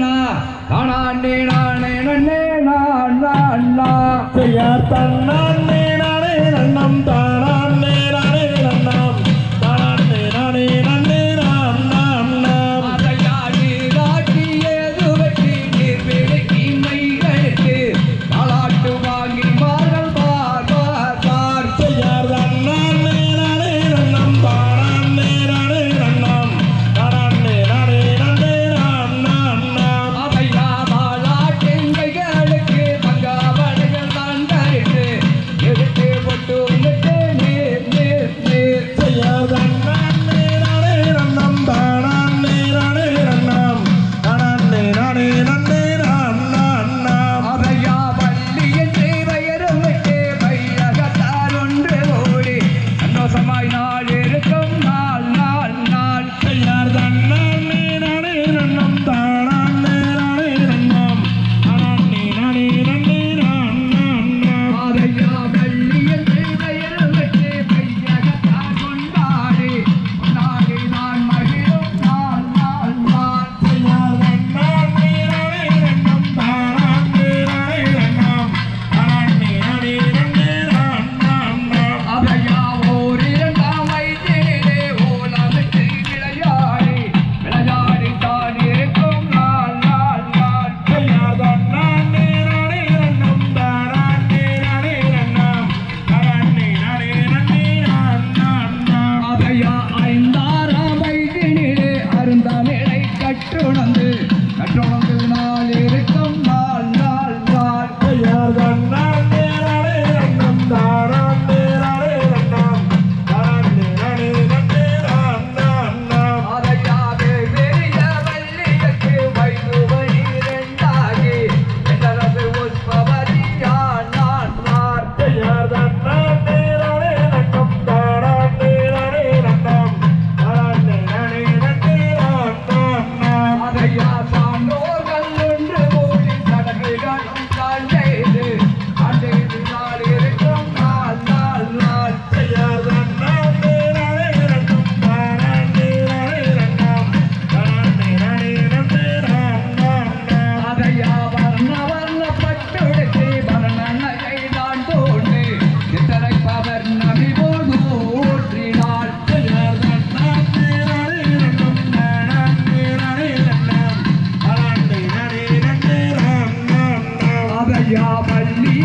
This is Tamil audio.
நானே நானே நானே நான் நான் நான். செய்ய தன்னானே Bye. கட்டுணந்து கட்டுணந்து நான் Yeah, my